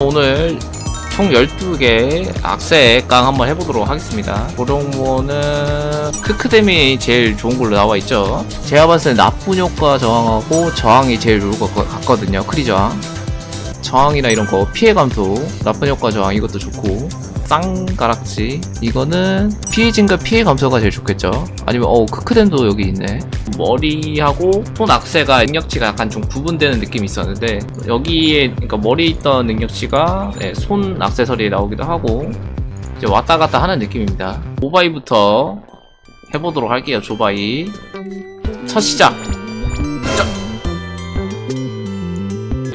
오늘 총 12개 악세 깡 한번 해보도록 하겠습니다. 보령모는 크크뎀이 제일 좋은 걸로 나와 있죠. 제가 봤을 때 나쁜 효과 저항하고 저항이 제일 좋을 것 같거든요. 크리 저항. 저항이나 이런 거 피해 감소, 나쁜 효과 저항 이것도 좋고 쌍가락지. 이거는 피해 증가 피해 감소가 제일 좋겠죠. 아니면 어 크크덴도 여기 있네. 머리하고 손 악세가 능력치가 약간 좀 구분되는 느낌이 있었는데 여기에 그러니까 머리에 있던 능력치가 네, 손 악세서리에 나오기도 하고 이제 왔다 갔다 하는 느낌입니다. 조바이부터 해보도록 할게요 조바이. 첫 시작!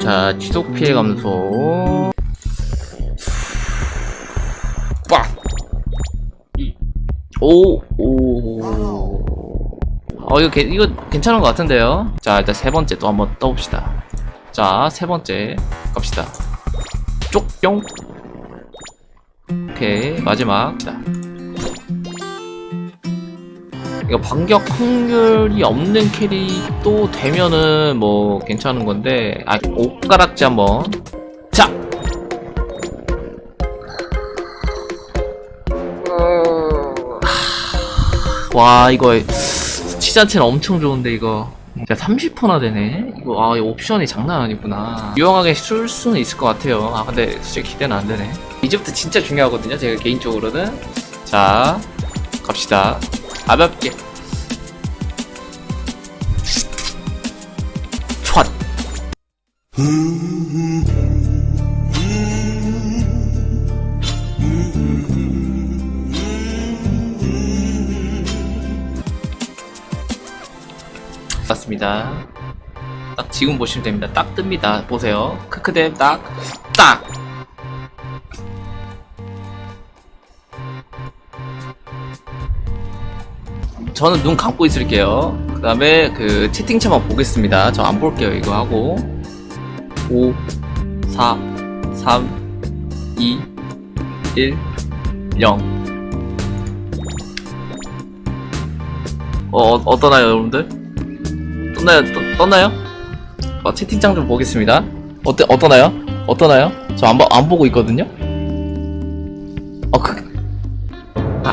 자, 자 지속 피해 감소 오, 오. 어, 이거, 개- 이거 괜찮은 것 같은데요? 자, 일단 세 번째 또 한번 떠봅시다. 자, 세 번째 갑시다. 쪽뿅. 오케이, 마지막. 자. 이거 반격 확률이 없는 캐릭도 되면은 뭐 괜찮은 건데, 아, 옷가락지 한번. 자! 와 이거 수치 자체는 엄청 좋은데 이거. 진짜 30%나 되네? 이거 아 이거 옵션이 장난 아니구나. 유용하게 쓸 수는 있을 것 같아요. 아 근데 솔직히 기대는 안 되네. 이제부터 진짜 중요하거든요 제가 개인적으로는. 자 갑시다. 가볍게 촥 맞습니다. 딱 지금 보시면 됩니다. 딱 뜹니다. 보세요. 크크댐 딱, 딱! 저는 눈 감고 있을게요. 그 다음에 그 채팅창만 보겠습니다. 저 안 볼게요. 이거 하고. 5, 4, 3, 2, 1, 0. 어, 어, 어떠나요, 여러분들? 떴나요? 떴, 떴나요? 어, 채팅창 좀 보겠습니다. 어때, 어떠나요? 어떠나요? 저 안 안 보고 있거든요? 어, 그, 아.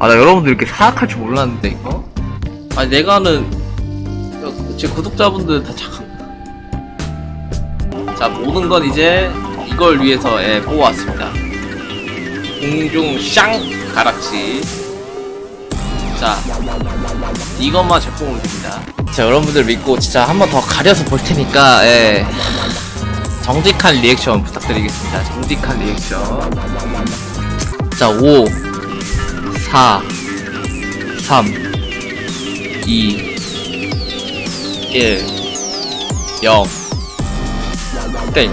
아, 나 여러분들 이렇게 사악할 줄 몰랐는데, 이거? 아니, 내가 아는, 저- 제 구독자분들 다 착한. 자, 모든 건 이제 이걸 위해서, 예, 뽑아왔습니다. 공중 샹 가락지. 자, 이것만 제품으로 됩니다. 자, 여러분들 믿고 진짜 한 번 더 가려서 볼 테니까, 예. 정직한 리액션 부탁드리겠습니다. 정직한 리액션. 자, 5, 4, 3, 2, 1, 0. 땡.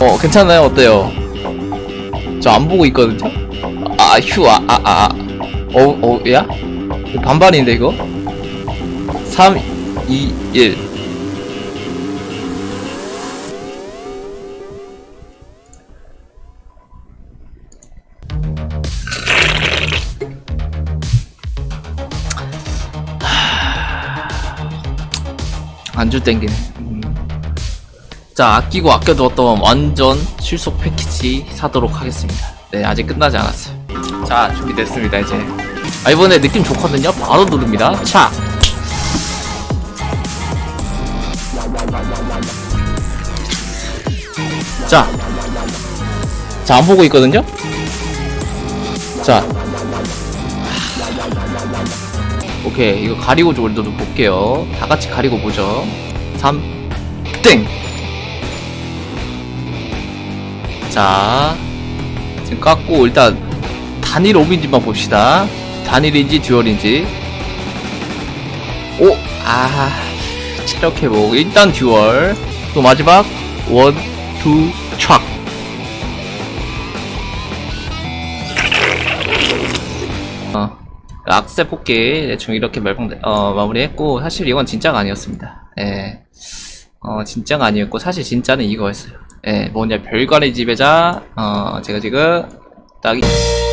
어, 괜찮아요? 어때요? 저 안 보고 있거든요? 아, 휴, 아, 아, 아. 아. 어, 어, 야? 반반인데, 이거? 3, 2, 1. 안주 땡기네. 음. 자, 아끼고 아껴두었던 완전 실속 패키지 사도록 하겠습니다. 네, 아직 끝나지 않았어요. 자, 준비됐습니다, 이제. 아, 이번에 느낌 좋거든요? 바로 누릅니다. 차! 자. 자, 안 보고 있거든요? 자. 오케이, 이거 가리고 좀 우리도 좀 볼게요. 다 같이 가리고 보죠. 3, 땡! 자, 지금 깎고 일단 단일 오빈지만 봅시다. 단일인지 듀얼인지. 오, 아, 체력 회복. 일단 듀얼. 또 마지막 원, 투, 촥. 어, 악세 뽑기 대충 이렇게 멸봉 어, 마무리했고 사실 이건 진짜가 아니었습니다. 예. 어, 진짜가 아니었고 사실 진짜는 이거였어요. 예, 뭐냐 별관의 지배자 어, 제가 지금 딱 이-